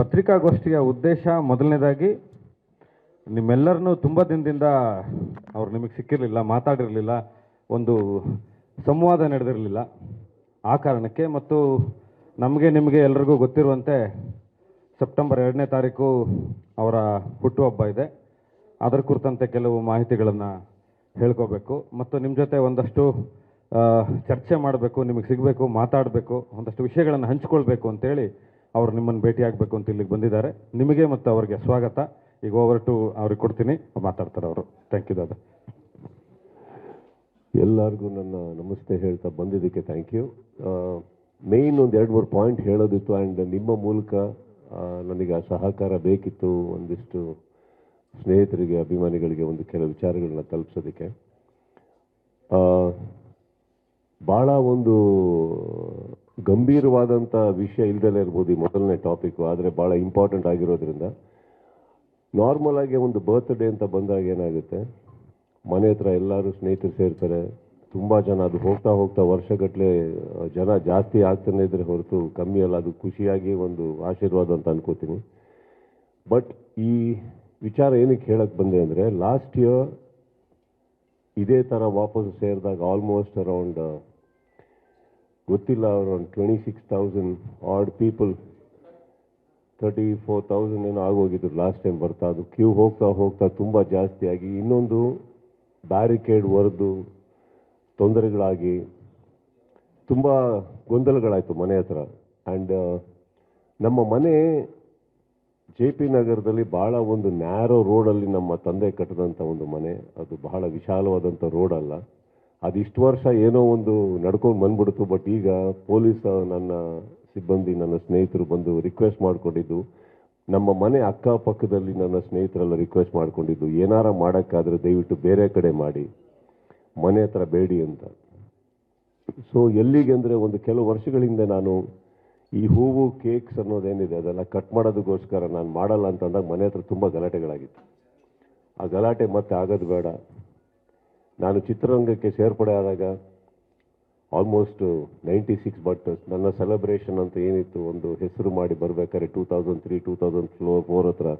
ಪತ್ರಿಕಾಗೋಷ್ಠಿಯ ಉದ್ದೇಶ ಮೊದಲನೇದಾಗಿ ನಿಮ್ಮೆಲ್ಲರನ್ನೂ ತುಂಬ ದಿನದಿಂದ ಅವ್ರು ನಿಮಗೆ ಸಿಕ್ಕಿರಲಿಲ್ಲ, ಮಾತಾಡಿರಲಿಲ್ಲ, ಒಂದು ಸಂವಾದ ನಡೆದಿರಲಿಲ್ಲ ಆ ಕಾರಣಕ್ಕೆ ಮತ್ತು ನಮಗೆ ನಿಮಗೆ ಎಲ್ರಿಗೂ ಗೊತ್ತಿರುವಂತೆ ಸೆಪ್ಟೆಂಬರ್ ಎರಡನೇ ತಾರೀಕು ಅವರ ಹುಟ್ಟುಹಬ್ಬ ಇದೆ. ಅದರ ಕುರಿತಂತೆ ಕೆಲವು ಮಾಹಿತಿಗಳನ್ನು ಹೇಳ್ಕೋಬೇಕು. ಮತ್ತು ನಿಮ್ಮ ಜೊತೆ ಒಂದಷ್ಟು ಚರ್ಚೆ ಮಾಡಬೇಕು, ನಿಮಗೆ ಸಿಗಬೇಕು, ಮಾತಾಡಬೇಕು, ಒಂದಷ್ಟು ವಿಷಯಗಳನ್ನು ಹಂಚ್ಕೊಳ್ಬೇಕು ಅಂತೇಳಿ ಅವ್ರು ನಿಮ್ಮನ್ನು ಭೇಟಿಯಾಗಬೇಕು ಅಂತ ಇಲ್ಲಿಗೆ ಬಂದಿದ್ದಾರೆ. ನಿಮಗೆ ಮತ್ತು ಅವರಿಗೆ ಸ್ವಾಗತ. ಈಗ ಓವರ್ ಟು ಅವ್ರಿಗೆ ಕೊಡ್ತೀನಿ. ಮಾತಾಡ್ತಾರೆ ಅವರು. ಥ್ಯಾಂಕ್ ಯು ದಾದಾ. ಎಲ್ಲರಿಗೂ ನನ್ನ ನಮಸ್ತೆ ಹೇಳ್ತಾ ಬಂದಿದ್ದಕ್ಕೆ ಥ್ಯಾಂಕ್ ಯು ಮೇಯ್ನ್ ಒಂದು ಎರಡು ಮೂರು ಪಾಯಿಂಟ್ ಹೇಳೋದಿತ್ತು ಆ್ಯಂಡ್ ನಿಮ್ಮ ಮೂಲಕ ನನಗೆ ಆ ಸಹಕಾರ ಬೇಕಿತ್ತು ಒಂದಿಷ್ಟು ಸ್ನೇಹಿತರಿಗೆ, ಅಭಿಮಾನಿಗಳಿಗೆ ಒಂದು ಕೆಲವು ವಿಚಾರಗಳನ್ನ ತಲುಪಿಸೋದಕ್ಕೆ. ಭಾಳ ಒಂದು ಗಂಭೀರವಾದಂಥ ವಿಷಯ ಇಲ್ದಲೇ ಇರ್ಬೋದು ಈ ಮೊದಲನೇ ಟಾಪಿಕ್ಕು ಆದರೆ ಭಾಳ ಇಂಪಾರ್ಟೆಂಟ್ ಆಗಿರೋದ್ರಿಂದ ನಾರ್ಮಲ್ ಆಗಿ ಒಂದು ಬರ್ತ್ಡೇ ಅಂತ ಬಂದಾಗ ಏನಾಗುತ್ತೆ? ಮನೆ ಹತ್ರ ಎಲ್ಲರೂ ಸ್ನೇಹಿತರು ಸೇರ್ತಾರೆ. ತುಂಬ ಜನ ಅದು ಹೋಗ್ತಾ ಹೋಗ್ತಾ ವರ್ಷಗಟ್ಟಲೆ ಜನ ಜಾಸ್ತಿ ಆಗ್ತಾನೆ ಇದ್ರೆ ಹೊರತು ಕಮ್ಮಿ ಅಲ್ಲ, ಅದು ಖುಷಿಯಾಗಿ ಒಂದು ಆಶೀರ್ವಾದ ಅಂತ ಅನ್ಕೋತೀನಿ. ಬಟ್ ಈ ವಿಚಾರ ಏನಕ್ಕೆ ಹೇಳಕ್ಕೆ ಬಂದೆ ಅಂದರೆ ಲಾಸ್ಟ್ ಇಯರ್ ಇದೇ ಥರ ವಾಪಸ್ ಸೇರಿದಾಗ ಆಲ್ಮೋಸ್ಟ್ ಅರೌಂಡ್ ಗೊತ್ತಿಲ್ಲ, ಅವರು ಒಂದು twenty six thousand odd people thirty four thousand ಏನೋ ಆಗೋಗಿದ್ರು ಲಾಸ್ಟ್ ಟೈಮ್ ಬರ್ತಾ, ಅದು ಕ್ಯೂ ಹೋಗ್ತಾ ಹೋಗ್ತಾ ತುಂಬ ಜಾಸ್ತಿಯಾಗಿ ಇನ್ನೊಂದು ಬ್ಯಾರಿಕೇಡ್ ಒರೆದು ತೊಂದರೆಗಳಾಗಿ, ತುಂಬ ಗೊಂದಲಗಳಾಯಿತು ಮನೆ ಹತ್ರ. ಆ್ಯಂಡ್ ನಮ್ಮ ಮನೆ ಜೆ ಪಿ ನಗರದಲ್ಲಿ ಭಾಳ ಒಂದು ನ್ಯಾರೋ ರೋಡಲ್ಲಿ ನಮ್ಮ ತಂದೆ ಕಟ್ಟಿದಂಥ ಒಂದು ಮನೆ, ಅದು ಬಹಳ ವಿಶಾಲವಾದಂಥ ರೋಡ್ ಅಲ್ಲ ಅದು ಇಷ್ಟು ವರ್ಷ ಏನೋ ಒಂದು ನಡ್ಕೊಂಡು ಬಂದ್ಬಿಡ್ತು ಬಟ್ ಈಗ ಪೊಲೀಸ್ ನನ್ನ ಸಿಬ್ಬಂದಿ, ನನ್ನ ಸ್ನೇಹಿತರು ಬಂದು ರಿಕ್ವೆಸ್ಟ್ ಮಾಡಿಕೊಂಡಿದ್ದು, ನಮ್ಮ ಮನೆ ಅಕ್ಕಪಕ್ಕದಲ್ಲಿ ನನ್ನ ಸ್ನೇಹಿತರೆಲ್ಲ ರಿಕ್ವೆಸ್ಟ್ ಮಾಡಿಕೊಂಡಿದ್ದು, ಏನಾರ ಮಾಡೋಕ್ಕಾದ್ರೆ ದಯವಿಟ್ಟು ಬೇರೆ ಕಡೆ ಮಾಡಿ, ಮನೆ ಹತ್ರ ಬೇಡಿ ಅಂತ. ಸೊ ಎಲ್ಲಿಗೆ ಅಂದರೆ ಒಂದು ಕೆಲವು ವರ್ಷಗಳಿಂದ ನಾನು ಈ ಹೂವು ಕೇಕ್ಸ್ ಅನ್ನೋದೇನಿದೆ ಅದೆಲ್ಲ ಕಟ್ ಮಾಡೋದಕ್ಕೋಸ್ಕರ ನಾನು ಮಾಡಲ್ಲ ಅಂತಂದಾಗ ಮನೆ ಹತ್ರ ತುಂಬ ಗಲಾಟೆಗಳಾಗಿತ್ತು. ಆ ಗಲಾಟೆ ಮತ್ತೆ ಆಗೋದು ಬೇಡ. ನಾನು ಚಿತ್ರರಂಗಕ್ಕೆ ಸೇರ್ಪಡೆ ಆದಾಗ ಆಲ್ಮೋಸ್ಟ್ ನೈಂಟಿ ಸಿಕ್ಸ್ ಬಟ್ ನನ್ನ ಸೆಲೆಬ್ರೇಷನ್ ಅಂತ ಏನಿತ್ತು ಒಂದು ಹೆಸರು ಮಾಡಿ ಬರಬೇಕಾದ್ರೆ two thousand three two thousand slow four ಹತ್ರ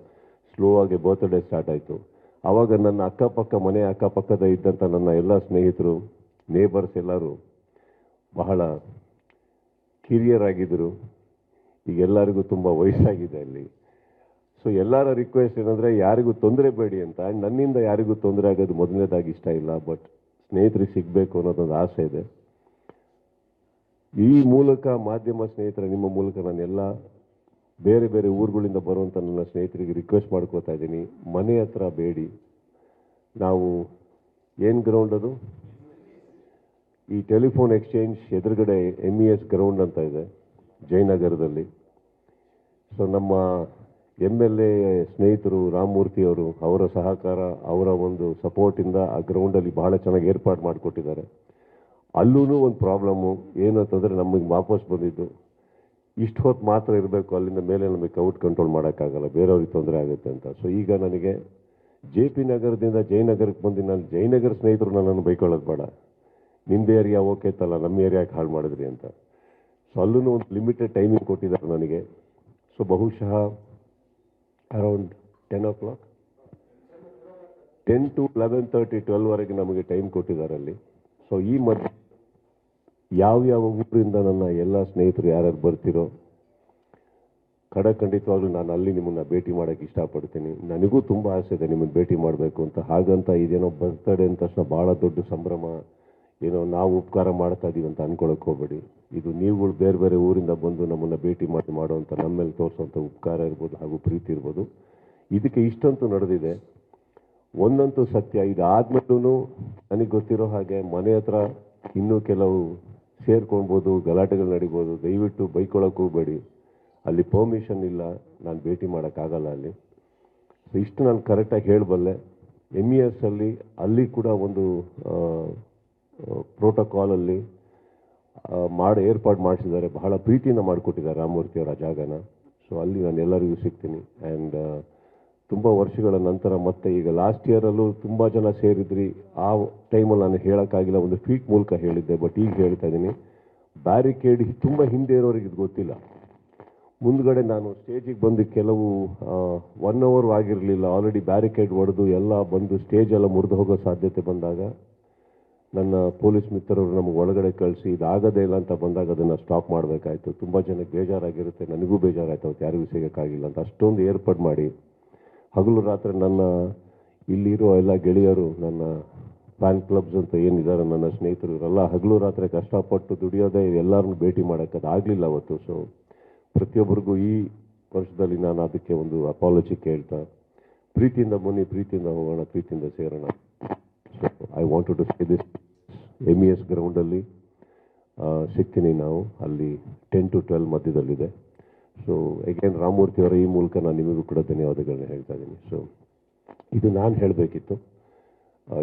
ಸ್ಲೋ ಆಗಿ ಬರ್ತ್ಡೇ ಸ್ಟಾರ್ಟ್ ಆಯಿತು. ಆವಾಗ ನನ್ನ ಅಕ್ಕಪಕ್ಕ ಮನೆ ಅಕ್ಕಪಕ್ಕದ ಇದ್ದಂಥ ನನ್ನ ಎಲ್ಲ ಸ್ನೇಹಿತರು ನೇಬರ್ಸ್ ಎಲ್ಲರೂ ಬಹಳ ಕಿರಿಯರಾಗಿದ್ದರು ಈಗ ಎಲ್ಲರಿಗೂ ತುಂಬ ವಯಸ್ಸಾಗಿದೆ ಅಲ್ಲಿ. ಸೊ ಎಲ್ಲರ ರಿಕ್ವೆಸ್ಟ್ ಏನಂದರೆ, ಯಾರಿಗೂ ತೊಂದರೆ ಬೇಡಿ ಅಂತ. ನನ್ನಿಂದ ಯಾರಿಗೂ ತೊಂದರೆ ಆಗೋದು ಮೊದಲನೇದಾಗಿ ಇಷ್ಟ ಇಲ್ಲ ಬಟ್ ಸ್ನೇಹಿತರಿಗೆ ಸಿಗಬೇಕು ಅನ್ನೋದೊಂದು ಆಸೆ ಇದೆ. ಈ ಮೂಲಕ ಮಾಧ್ಯಮ ಸ್ನೇಹಿತರ, ನಿಮ್ಮ ಮೂಲಕ ನಾನೆಲ್ಲ ಬೇರೆ ಬೇರೆ ಊರುಗಳಿಂದ ಬರುವಂಥ ನನ್ನ ಸ್ನೇಹಿತರಿಗೆ ರಿಕ್ವೆಸ್ಟ್ ಮಾಡ್ಕೋತಾ ಇದ್ದೀನಿ. ಮನೆ ಹತ್ರ ಬೇಡಿ. ನಾವು ಏನು ಗ್ರೌಂಡ್ ಅದು? ಈ ಟೆಲಿಫೋನ್ ಎಕ್ಸ್ಚೇಂಜ್ ಎದುರುಗಡೆ ಎಂ ಇ ಎಸ್ ಗ್ರೌಂಡ್ ಅಂತ ಇದೆ, ಜಯನಗರದಲ್ಲಿ. ಸೊ ನಮ್ಮ ಎಂ ಎಲ್ ಎ ಸ್ನೇಹಿತರು ರಾಮಮೂರ್ತಿ ಅವರು, ಅವರ ಸಹಕಾರ, ಅವರ ಒಂದು ಸಪೋರ್ಟಿಂದ ಆ ಗ್ರೌಂಡಲ್ಲಿ ಬಹಳ ಚೆನ್ನಾಗಿ ಏರ್ಪಾಡು ಮಾಡಿಕೊಟ್ಟಿದ್ದಾರೆ. ಅಲ್ಲೂ ಒಂದು ಪ್ರಾಬ್ಲಮ್ಮು ಏನು ಅಂತಂದರೆ ನಮಗೆ ವಾಪಸ್ ಬಂದಿದ್ದು. ಇಷ್ಟು ಹೊತ್ತು ಮಾತ್ರ ಇರಬೇಕು, ಅಲ್ಲಿಂದ ಮೇಲೆ ನಮಗೆ ಕೌಟ್ ಕಂಟ್ರೋಲ್ ಮಾಡೋಕ್ಕಾಗಲ್ಲ, ಬೇರೆಯವ್ರಿಗೆ ತೊಂದರೆ ಆಗುತ್ತೆ ಅಂತ. ಸೊ ಈಗ ನನಗೆ ಜೆ ಪಿ ನಗರದಿಂದ ಜಯನಗರಕ್ಕೆ ಬಂದು ನಾನು ಜಯನಗರ ಸ್ನೇಹಿತರು ನನ್ನನ್ನು ಬೈಕೊಳ್ಳೋದು ಬೇಡ. ನಿಮ್ಮದು ಏರಿಯಾ ಓಕೆ ಇತ್ತಲ್ಲ ನಮ್ಮ ಏರಿಯಾಗೆ ಹಾಳು ಮಾಡಿದ್ರಿ ಅಂತ. ಸೊ ಅಲ್ಲೂ ಒಂದು ಲಿಮಿಟೆಡ್ ಟೈಮಿಂಗ್ ಕೊಟ್ಟಿದ್ದಾರೆ ನನಗೆ. ಸೊ ಬಹುಶಃ around ten o'clock ten to eleven thirty ಟ್ವೆಲ್ವರೆಗೆ ನಮಗೆ ಟೈಮ್ ಕೊಟ್ಟಿದ್ದಾರೆ ಅಲ್ಲಿ. ಸೊ ಈ ಮಧ್ಯೆ ಯಾವ್ಯಾವ ಊರಿಂದ ನನ್ನ ಎಲ್ಲ ಸ್ನೇಹಿತರು ಯಾರ್ಯಾರು ಬರ್ತಿರೋ ಖಂಡಿತವಾಗ್ಲೂ ನಾನು ಅಲ್ಲಿ ನಿಮ್ಮನ್ನ ಭೇಟಿ ಮಾಡೋಕ್ಕೆ ಇಷ್ಟಪಡ್ತೀನಿ. ನನಗೂ ತುಂಬ ಆಸೆ ಇದೆ ನಿಮ್ಮನ್ನು ಭೇಟಿ ಮಾಡಬೇಕು ಅಂತ. ಹಾಗಂತ ಇದೇನೋ ಬರ್ತಡೆ ಅಂದ ತಕ್ಷಣ ಭಾಳ ದೊಡ್ಡ ಸಂಭ್ರಮ. ಏನೋ ನಾವು ಉಪಕಾರ ಮಾಡ್ತಾ ಇದೀವಿ ಅಂತ ಅನ್ಕೊಳಕ್ಕೆ ಹೋಗ್ಬೇಡಿ. ಇದು ನೀವುಗಳು ಬೇರೆ ಬೇರೆ ಊರಿಂದ ಬಂದು ನಮ್ಮನ್ನು ಭೇಟಿ ಮಾಡಿ ಮಾಡುವಂಥ ನಮ್ಮ ಮೇಲೆ ಉಪಕಾರ ಇರ್ಬೋದು ಹಾಗೂ ಪ್ರೀತಿ ಇರ್ಬೋದು. ಇದಕ್ಕೆ ಇಷ್ಟಂತೂ ನಡೆದಿದೆ. ಒಂದಂತೂ ಸತ್ಯ ಇದು ಆದ್ಮೇಲೂ ನನಗೆ ಗೊತ್ತಿರೋ ಹಾಗೆ ಮನೆ ಹತ್ರ ಇನ್ನೂ ಕೆಲವು ಸೇರ್ಕೊಳ್ಬೋದು ಗಲಾಟೆಗಳು ನಡಿಬೋದು. ದಯವಿಟ್ಟು ಬೈಕೊಳಕ್ಕೆ ಹೋಗಬೇಡಿ. ಅಲ್ಲಿ ಪರ್ಮಿಷನ್ ಇಲ್ಲ. ನಾನು ಭೇಟಿ ಮಾಡೋಕ್ಕಾಗಲ್ಲ ಅಲ್ಲಿ. ಸೊ ಇಷ್ಟು ನಾನು ಕರೆಕ್ಟಾಗಿ ಹೇಳಬಲ್ಲೆ. ಎಂ ಇ ಎಸ್ ಅಲ್ಲಿ ಅಲ್ಲಿ ಕೂಡ ಒಂದು ಪ್ರೋಟೋಕಾಲಲ್ಲಿ ಮಾಡಿ, ಏರ್ಪಾಡು ಮಾಡಿಸಿದ್ದಾರೆ, ಬಹಳ ಪ್ರೀತಿಯಿಂದ ಮಾಡಿಕೊಟ್ಟಿದ್ದಾರೆ ರಾಮಮೂರ್ತಿ ಅವರ ಜಾಗನ. ಸೊ ಅಲ್ಲಿ ನಾನು ಎಲ್ಲರಿಗೂ ಸಿಗ್ತೀನಿ. ಆ್ಯಂಡ್ ತುಂಬ ವರ್ಷಗಳ ನಂತರ ಮತ್ತೆ ಈಗ ಲಾಸ್ಟ್ ಇಯರಲ್ಲೂ ತುಂಬ ಜನ ಸೇರಿದ್ರಿ. ಆ ಟೈಮಲ್ಲಿ ನಾನು ಹೇಳೋಕ್ಕಾಗಿಲ್ಲ, ಒಂದು ಟ್ವೀಟ್ ಮೂಲಕ ಹೇಳಿದ್ದೆ ಬಟ್ ಈಗ ಹೇಳ್ತಾ ಇದ್ದೀನಿ. ಬ್ಯಾರಿಕೇಡ್ ತುಂಬ ಹಿಂದೆ ಇರೋರಿಗೆ ಇದು ಗೊತ್ತಿಲ್ಲ. ಮುಂದ್ಗಡೆ ನಾನು ಸ್ಟೇಜಿಗೆ ಬಂದು ಕೆಲವು ಒನ್ ಅವರ್ ಆಗಿರಲಿಲ್ಲ. ಆಲ್ರೆಡಿ ಬ್ಯಾರಿಕೇಡ್ ಒಡೆದು ಎಲ್ಲ ಬಂದು ಸ್ಟೇಜ್ ಎಲ್ಲ ಮುರಿದು ಹೋಗೋ ಸಾಧ್ಯತೆ ಬಂದಾಗ ನನ್ನ ಪೊಲೀಸ್ ಮಿತ್ರರು ನಮಗೆ ಒಳಗಡೆ ಕಳಿಸಿ, ಇದಾಗದೇ ಇಲ್ಲ ಅಂತ ಬಂದಾಗ ಅದನ್ನು ಸ್ಟಾಪ್ ಮಾಡಬೇಕಾಯ್ತು. ತುಂಬ ಜನಕ್ಕೆ ಬೇಜಾರಾಗಿರುತ್ತೆ. ನನಗೂ ಬೇಜಾರಾಯ್ತು. ಅವತ್ತು ಯಾರಿಗೂ ಸಿಗೋಕ್ಕಾಗಿಲ್ಲ ಅಂತ ಅಷ್ಟೊಂದು ಏರ್ಪಾಡು ಮಾಡಿ. ಹಗಲು ರಾತ್ರಿ ನನ್ನ ಇಲ್ಲಿರೋ ಎಲ್ಲ ಗೆಳೆಯರು, ನನ್ನ ಫ್ಯಾನ್ ಕ್ಲಬ್ಸ್ ಅಂತ ಏನಿದ್ದಾರೆ ನನ್ನ ಸ್ನೇಹಿತರು, ಇವರೆಲ್ಲ ಹಗಲು ರಾತ್ರಿ ಕಷ್ಟಪಟ್ಟು ದುಡಿಯೋದೇ ಎಲ್ಲರನ್ನೂ ಭೇಟಿ ಮಾಡೋಕ್ಕೆ ಅದು ಆಗಲಿಲ್ಲ ಅವತ್ತು. ಸೊ ಪ್ರತಿಯೊಬ್ಬರಿಗೂ ಈ ವರ್ಷದಲ್ಲಿ ನಾನು ಅದಕ್ಕೆ ಒಂದು ಅಪಾಲಜಿ ಕೇಳ್ತಾ, ಪ್ರೀತಿಯಿಂದ ಬನ್ನಿ, ಪ್ರೀತಿಯಿಂದ ಹೋಗೋಣ, ಪ್ರೀತಿಯಿಂದ ಸೇರೋಣ. So I want to say this M E S ಗ್ರೌಂಡಲ್ಲಿ ಸಿಗ್ತೀನಿ ನಾವು. ಅಲ್ಲಿ ಟೆನ್ ಟು ಟ್ವೆಲ್ ಮಧ್ಯದಲ್ಲಿದೆ. ಸೊ ಎಗೇನ್ ರಾಮಮೂರ್ತಿ ಅವರ ಈ ಮೂಲಕ ನಾನು ನಿಮಗೂ ಕೂಡ ಧನ್ಯವಾದಗಳನ್ನ ಹೇಳ್ತಾ ಇದ್ದೀನಿ. ಸೊ ಇದು ನಾನು ಹೇಳಬೇಕಿತ್ತು.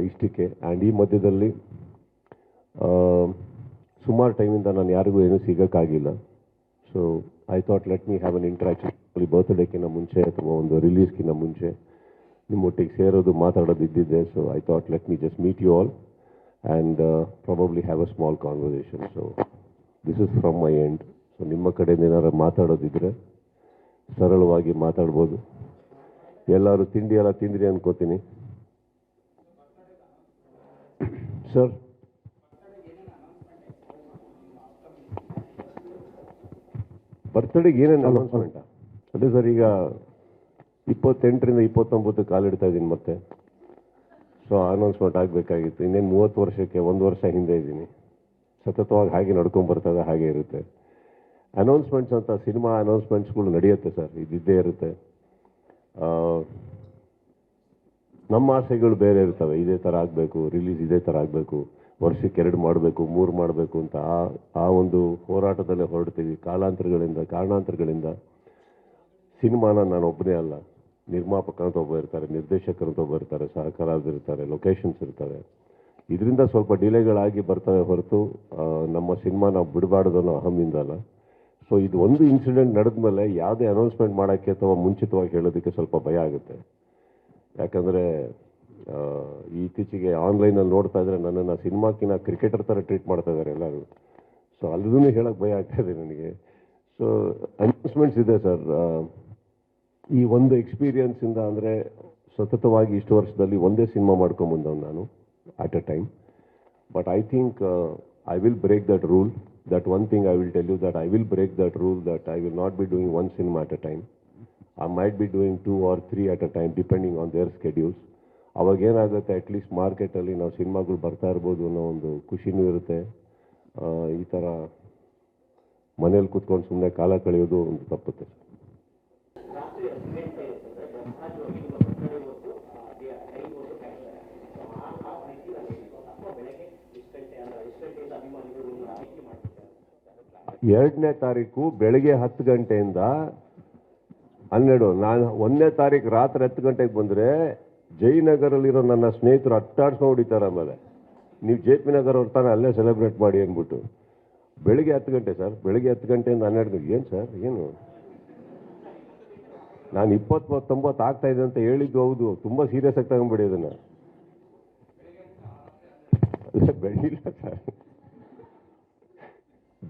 ಇಷ್ಟಕ್ಕೆ. ಆ್ಯಂಡ್ ಈ ಮಧ್ಯದಲ್ಲಿ ಸುಮಾರು ಟೈಮಿಂದ ನಾನು ಯಾರಿಗೂ ಏನೂ ಸಿಗೋಕ್ಕಾಗಿಲ್ಲ. So I thought let me have an interaction ಬರ್ತ್ಡೇಕಿಂತ ಮುಂಚೆ ಅಥವಾ ಒಂದು ರಿಲೀಸ್ಗಿಂತ ಮುಂಚೆ ನಿಮ್ಮೊಟ್ಟಿಗೆ ಸೇರೋದು ಮಾತಾಡೋದು ಇದ್ದಿದ್ದೆ so I thought let me just meet you all and probably have a small conversation so this is from my end so ನಿಮ್ಮ ಕಡೆಯಿಂದ ಏನಾರು ಮಾತಾಡೋದಿದ್ರೆ ಸರಳವಾಗಿ ಮಾತಾಡ್ಬೋದು. ಎಲ್ಲರೂ ತಿಂಡಿ ಎಲ್ಲ ತಿಂದ್ರಿ ಅನ್ಕೋತೀನಿ. ಸರ್. ಬರ್ತ್ಡೇಗೆ ಏನೇನು ಅನೌನ್ಸ್ಮೆಂಟಾ ಅದೇ ಸರ್ ಈಗ ಇಪ್ಪತ್ತೆಂಟರಿಂದ ಇಪ್ಪತ್ತೊಂಬತ್ತು ಕಾಲಿಡ್ತಾ ಇದ್ದೀನಿ ಮತ್ತೆ. ಸೊ ಅನೌನ್ಸ್ಮೆಂಟ್ ಆಗಬೇಕಾಗಿತ್ತು. ಇನ್ನೇನು ಮೂವತ್ತು ವರ್ಷಕ್ಕೆ, ಒಂದು ವರ್ಷ ಹಿಂದೆ ಇದ್ದೀನಿ. ಸತತವಾಗಿ ಹಾಗೆ ನಡ್ಕೊಂಡು ಬರ್ತದೆ, ಹಾಗೆ ಇರುತ್ತೆ. ಅನೌನ್ಸ್ಮೆಂಟ್ಸ್ ಅಂತ ಸಿನಿಮಾ ಅನೌನ್ಸ್ಮೆಂಟ್ಸ್ಗಳು ನಡೆಯುತ್ತೆ ಸರ್. ಇದ್ದಿದ್ದೇ ಇರುತ್ತೆ. ನಮ್ಮ ಆಸೆಗಳು ಬೇರೆ ಇರ್ತವೆ. ಇದೇ ಥರ ಆಗಬೇಕು ರಿಲೀಸ್ ಇದೇ ಥರ ಆಗಬೇಕು, ವರ್ಷಕ್ಕೆ ಎರಡು ಮಾಡಬೇಕು, ಮೂರು ಮಾಡಬೇಕು ಅಂತ ಆ ಆ ಒಂದು ಹೋರಾಟದಲ್ಲೇ ಹೊರಡ್ತೀವಿ. ಕಾಲಾಂತರಗಳಿಂದ, ಕಾರಣಾಂತರಗಳಿಂದ ಸಿನಿಮಾನ ನಾನು ಒಬ್ಬನೇ ಅಲ್ಲ. ನಿರ್ಮಾಪಕ ಅಂತ ಒಬ್ಬ ಇರ್ತಾರೆ ನಿರ್ದೇಶಕರು ಅಂತ ಒಬ್ಬ ಇರ್ತಾರೆ ಸಹಕಾರರು ಇರ್ತಾರೆ ಲೊಕೇಶನ್ಸ್ ಇರ್ತಾರೆ. ಇದರಿಂದ ಸ್ವಲ್ಪ ಡಿಲೇಗಳಾಗಿ ಬರ್ತವೆ ಹೊರತು ನಮ್ಮ ಸಿನಿಮಾ ನಾವು ಬಿಡಬಾರ್ದು ಅನ್ನೋ ಅಹಮಿಂದ ಅಲ್ಲ ಸೊ ಇದು ಒಂದು ಇನ್ಸಿಡೆಂಟ್ ನಡೆದ್ಮೇಲೆ ಯಾವುದೇ ಅನೌನ್ಸ್ಮೆಂಟ್ ಮಾಡೋಕ್ಕೆ ಅಥವಾ ಮುಂಚಿತವಾಗಿ ಹೇಳೋದಕ್ಕೆ ಸ್ವಲ್ಪ ಭಯ ಆಗುತ್ತೆ. ಯಾಕಂದರೆ ಇತ್ತೀಚೆಗೆ ಆನ್ಲೈನಲ್ಲಿ ನೋಡ್ತಾ ಇದ್ರೆ ನನ್ನನ್ನು ಸಿನಿಮಾಕ್ಕಿನ ಕ್ರಿಕೆಟರ್ ಥರ ಟ್ರೀಟ್ ಮಾಡ್ತಾ ಇದ್ದಾರೆ ಎಲ್ಲರೂ. ಸೊ ಅಲ್ಲದೂ ಹೇಳೋಕ್ಕೆ ಭಯ ಆಗ್ತಾ ಇದೆ ನನಗೆ. ಸೊ ಅನೌನ್ಸ್ಮೆಂಟ್ಸ್ ಇದೆ ಸರ್. ಈ ಒಂದು ಎಕ್ಸ್ಪೀರಿಯನ್ಸಿಂದ ಅಂದರೆ ಸತತವಾಗಿ ಇಷ್ಟು ವರ್ಷದಲ್ಲಿ ಒಂದೇ ಸಿನಿಮಾ ಮಾಡ್ಕೊಂಬಂದವ್ ನಾನು at a time but I think I will break that rule that one thing I will tell you that I will break that rule that I will not be doing one cinema at a time I might be doing two or three at a time depending on their schedules ಅವಾಗ ಏನಾಗುತ್ತೆ at least ಮಾರ್ಕೆಟಲ್ಲಿ ನಾವು ಸಿನಿಮಾಗಳು ಬರ್ತಾ ಇರ್ಬೋದು ಅನ್ನೋ ಒಂದು ಖುಷಿನೂ ಇರುತ್ತೆ. ಈ ಥರ ಮನೇಲಿ ಕೂತ್ಕೊಂಡು ಸುಮ್ಮನೆ ಕಾಲ ಕಳೆಯೋದು ಒಂದು ತಪ್ಪುತ್ತೆ. ಎರಡನೇ ತಾರೀಕು ಬೆಳಗ್ಗೆ ಹತ್ತು ಗಂಟೆಯಿಂದ ಹನ್ನೆರಡು, ನಾನು ಒಂದನೇ ತಾರೀಕು ರಾತ್ರಿ ಹತ್ತು ಗಂಟೆಗೆ ಬಂದರೆ ಜಯನಗರಲ್ಲಿರೋ ನನ್ನ ಸ್ನೇಹಿತರು ಅಟ್ಟಾಡ್ಸ್ಕೊಂಡು ಹೊಡಿತಾರೆ ಆಮೇಲೆ. ನೀವು ಜೆ ಪಿ ನಗರ್ ಅವ್ರ ತಾನೇ ಅಲ್ಲೇ ಸೆಲೆಬ್ರೇಟ್ ಮಾಡಿ ಅಂದ್ಬಿಟ್ಟು. ಬೆಳಿಗ್ಗೆ ಹತ್ತು ಗಂಟೆ ಸರ್, ಬೆಳಿಗ್ಗೆ ಹತ್ತು ಗಂಟೆಯಿಂದ ಹನ್ನೆರಡು ಗಂಟೆ ಏನು ಸರ್, ಏನು? ನಾನು ಇಪ್ಪತ್ತು ತೊಂಬತ್ತು ಆಗ್ತಾ ಇದೆ ಅಂತ ಹೇಳಿದ್ದು ಹೌದು, ತುಂಬ ಸೀರಿಯಸ್ ಆಗಿ ತಗೊಂಬಿಡಿ ಅದನ್ನು. ಬೆಳಿಲ್ಲ ಸರ್.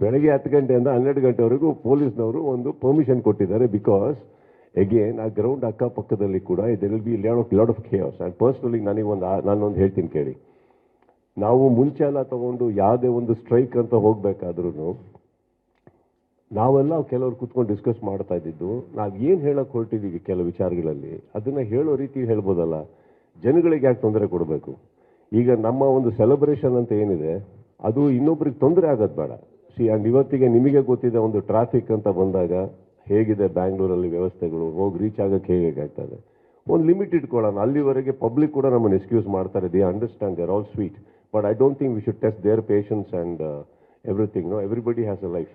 ಬೆಳಗ್ಗೆ ಹತ್ತು ಗಂಟೆಯಿಂದ ಹನ್ನೆರಡು ಗಂಟೆವರೆಗೂ ಪೊಲೀಸ್ನವರು ಒಂದು ಪರ್ಮಿಷನ್ ಕೊಟ್ಟಿದ್ದಾರೆ ಬಿಕಾಸ್ ಎಗೇನ್ ಆ ಗ್ರೌಂಡ್ ಅಕ್ಕಪಕ್ಕದಲ್ಲಿ ಕೂಡ will be lot of lot of cares and personally ನನಗೆ ಒಂದು, ನಾನೊಂದು ಹೇಳ್ತೀನಿ ಕೇಳಿ. ನಾವು ಮುಂಚೆ ಎಲ್ಲ ತಗೊಂಡು ಯಾವುದೇ ಒಂದು ಸ್ಟ್ರೈಕ್ ಅಂತ ಹೋಗಬೇಕಾದ್ರೂ ನಾವೆಲ್ಲ ಕೆಲವರು ಕೂತ್ಕೊಂಡು ಡಿಸ್ಕಸ್ ಮಾಡ್ತಾ ಇದ್ದಿದ್ದು, ನಾವು ಏನು ಹೇಳೋಕೆ ಹೊರಟಿದ್ದೀವಿ ಕೆಲವು ವಿಚಾರಗಳಲ್ಲಿ, ಅದನ್ನು ಹೇಳೋ ರೀತಿ ಹೇಳ್ಬೋದಲ್ಲ. ಜನಗಳಿಗೆ ಯಾಕೆ ತೊಂದರೆ ಕೊಡಬೇಕು? ಈಗ ನಮ್ಮ ಒಂದು ಸೆಲೆಬ್ರೇಷನ್ ಅಂತ ಏನಿದೆ, ಅದು ಇನ್ನೊಬ್ರಿಗೆ ತೊಂದರೆ ಆಗೋದು ಬೇಡ. ಸಿ ಆ್ಯಂಡ್ ಇವತ್ತಿಗೆ ನಿಮಗೆ ಗೊತ್ತಿದೆ ಒಂದು ಟ್ರಾಫಿಕ್ ಅಂತ ಬಂದಾಗ ಹೇಗಿದೆ ಬ್ಯಾಂಗ್ಳೂರಲ್ಲಿ ವ್ಯವಸ್ಥೆಗಳು? ಹೋಗಿ ರೀಚ್ ಆಗೋಕ್ಕೆ ಹೇಗೆ ಆಗ್ತದೆ? ಒಂದು ಲಿಮಿಟ್ ಇಟ್ಕೊಳ್ಳೋಣ. ಅಲ್ಲಿವರೆಗೆ ಪಬ್ಲಿಕ್ ಕೂಡ ನಮ್ಮನ್ನು ಎಕ್ಸ್ಕ್ಯೂಸ್ ಮಾಡ್ತಾರೆ. They understand they're all sweet but I don't think we should test their patience and everything no everybody has a life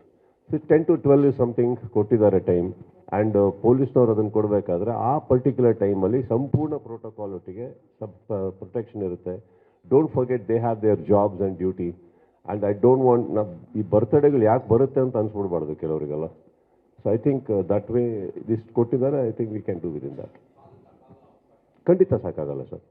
so ten to twelve is something ಕೊಟ್ಟಿದ್ದಾರೆ ಟೈಮ್ ಆ್ಯಂಡ್ ಪೊಲೀಸ್ನವ್ರು ಅದನ್ನು ಕೊಡಬೇಕಾದ್ರೆ ಆ particular ಟೈಮಲ್ಲಿ ಸಂಪೂರ್ಣ protocol ಒಟ್ಟಿಗೆ sub protection ಇರುತ್ತೆ. Don't forget they have their jobs and duty and I don't want ನಾ, ಈ ಬರ್ತಡೇಗಳು ಯಾಕೆ ಬರುತ್ತೆ ಅಂತ ಅನ್ಸ್ಬಿಡ್ಬಾರ್ದು ಕೆಲವರಿಗೆಲ್ಲ. So I think that way ಇದಿಷ್ಟು ಕೊಟ್ಟಿದ್ದಾರೆ I think we can do with in that ಖಂಡಿತ ಸಾಕಾಗಲ್ಲ ಸರ್.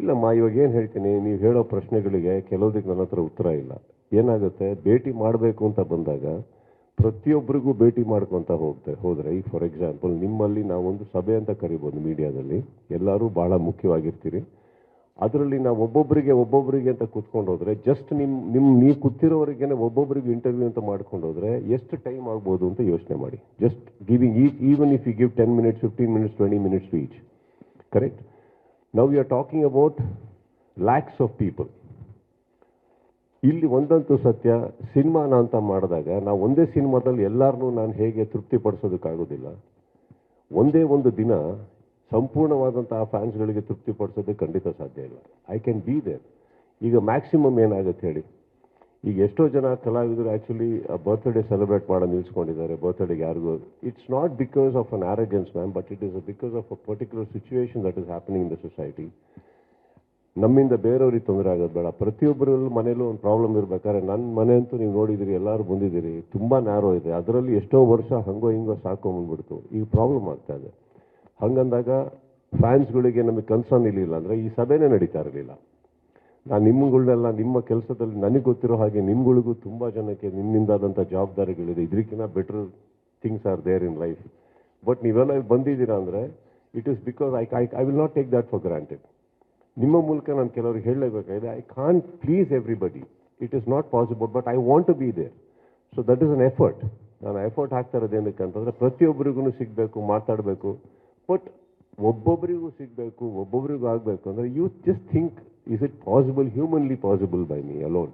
ಇಲ್ಲಮ್ಮ ಇವಾಗ ಏನು ಹೇಳ್ತೀನಿ, ನೀವು ಹೇಳೋ ಪ್ರಶ್ನೆಗಳಿಗೆ ಕೆಲವುದಕ್ಕೆ ನನ್ನ ಹತ್ರ ಉತ್ತರ ಇಲ್ಲ. ಏನಾಗುತ್ತೆ, ಭೇಟಿ ಮಾಡಬೇಕು ಅಂತ ಬಂದಾಗ ಪ್ರತಿಯೊಬ್ಬರಿಗೂ ಭೇಟಿ ಮಾಡ್ಕೊತ ಹೋಗ್ತಾರೆ ಹೋದರೆ ಈಗ ಫಾರ್ ಎಕ್ಸಾಂಪಲ್ ನಿಮ್ಮಲ್ಲಿ ನಾವೊಂದು ಸಭೆ ಅಂತ ಕರಿಬೋದು ಮೀಡಿಯಾದಲ್ಲಿ. ಎಲ್ಲರೂ ಭಾಳ ಮುಖ್ಯವಾಗಿರ್ತೀರಿ. ಅದರಲ್ಲಿ ನಾವು ಒಬ್ಬೊಬ್ಬರಿಗೆ ಒಬ್ಬೊಬ್ಬರಿಗೆ ಅಂತ ಕೂತ್ಕೊಂಡು ಹೋದ್ರೆ ಜಸ್ಟ್ ನಿಮ್ಮ ನಿಮ್ಮ ನೀವು ಕೂತಿರೋವರೆಗೇನೆ ಒಬ್ಬೊಬ್ಬರಿಗೆ ಇಂಟರ್ವ್ಯೂ ಅಂತ ಮಾಡ್ಕೊಂಡು ಹೋದ್ರೆ ಎಷ್ಟು ಟೈಮ್ ಆಗ್ಬೋದು ಅಂತ ಯೋಚನೆ ಮಾಡಿ. Just giving each even if you give ten minutes fifteen minutes twenty minutes to each correct now you are talking about lakhs of people ಇಲ್ಲಿ ಒಂದಂತೂ ಸತ್ಯ, ಸಿನಿಮಾನ ಅಂತ ಮಾಡಿದಾಗ ನಾವು ಒಂದೇ ಸಿನಿಮಾದಲ್ಲಿ ಎಲ್ಲರನ್ನೂ ನಾನು ಹೇಗೆ ತೃಪ್ತಿಪಡಿಸೋದಕ್ಕಾಗೋದಿಲ್ಲ. ಒಂದೇ ಒಂದು ದಿನ ಸಂಪೂರ್ಣವಾದಂತಹ ಫ್ಯಾನ್ಸ್ಗಳಿಗೆ ತೃಪ್ತಿಪಡಿಸೋದು ಖಂಡಿತ ಸಾಧ್ಯ ಇಲ್ಲ. ಐ ಕ್ಯಾನ್ ಬಿ ದೇರ್ ಈಗ ಮ್ಯಾಕ್ಸಿಮಮ್ ಏನಾಗುತ್ತೆ ಹೇಳಿ? ಈಗ ಎಷ್ಟೋ ಜನ ಕಲಾವಿದರು ಆ್ಯಕ್ಚುಲಿ ಬರ್ತ್ಡೇ ಸೆಲೆಬ್ರೇಟ್ ಮಾಡೋ ನಿಲ್ಸ್ಕೊಂಡಿದ್ದಾರೆ ಬರ್ತ್ಡೇಗೆ ಯಾರಿಗೂ. It's not because of an arrogance ma'am but it is because of a particular situation that is happening in the society ನಮ್ಮಿಂದ ಬೇರೆಯವ್ರಿಗೆ ತೊಂದರೆ ಆಗೋದು ಬೇಡ. ಪ್ರತಿಯೊಬ್ಬರಲ್ಲೂ ಮನೇಲೂ ಒಂದು ಪ್ರಾಬ್ಲಮ್ ಇರಬೇಕಾದ್ರೆ ನನ್ನ ಮನೆ ಅಂತೂ ನೀವು ನೋಡಿದಿರಿ, ಎಲ್ಲರೂ ಬಂದಿದ್ದೀರಿ, ತುಂಬ ನ್ಯಾರೋ ಇದೆ. ಅದರಲ್ಲಿ ಎಷ್ಟೋ ವರ್ಷ ಹಂಗೋ ಹಿಂಗೋ ಸಾಕೊಂಬಂದ್ಬಿಡ್ತು ಈಗ ಪ್ರಾಬ್ಲಮ್ ಆಗ್ತಾ ಇದೆ. ಹಂಗಂದಾಗ ಫ್ಯಾನ್ಸ್ಗಳಿಗೆ ನಮಗೆ ಕನ್ಸರ್ನ್ ಇರಲಿಲ್ಲ. ಅಂದರೆ ಈ ಸಭೆನೇ ನಡೀತಾ ಇರಲಿಲ್ಲ. ನಾನು ನಿಮ್ಮಗಳನ್ನೆಲ್ಲ ನಿಮ್ಮ ಕೆಲಸದಲ್ಲಿ ನನಗೆ ಗೊತ್ತಿರೋ ಹಾಗೆ ನಿಮ್ಗಳಿಗೂ ತುಂಬ ಜನಕ್ಕೆ ನಿಮ್ಮಿಂದಾದಂಥ ಜವಾಬ್ದಾರಿಗಳಿದೆ. ಇದಕ್ಕಿಂತ better things are there in life but ನೀವೆಲ್ಲ ಬಂದಿದ್ದೀರಾ ಅಂದರೆ it is because I I I will not take that for granted ನಿಮ್ಮ ಮೂಲಕ ನಾನು ಕೆಲವರಿಗೆ ಹೇಳಲೇಬೇಕಾಗಿದೆ I can't please everybody it is not possible but I want to be there so that is an effort ನಾನು effort ಹಾಕ್ತಾ ಇರೋದು ಏನಕ್ಕೆ ಅಂತಂದರೆ, ಪ್ರತಿಯೊಬ್ಬರಿಗೂ ಸಿಗಬೇಕು, ಮಾತಾಡಬೇಕು. ಬಟ್ ಒಬ್ಬೊಬ್ಬರಿಗೂ ಸಿಗಬೇಕು, ಒಬ್ಬೊಬ್ಬರಿಗೂ ಆಗಬೇಕು. ಅಂದರೆ you just think is it possible humanly possible by me alone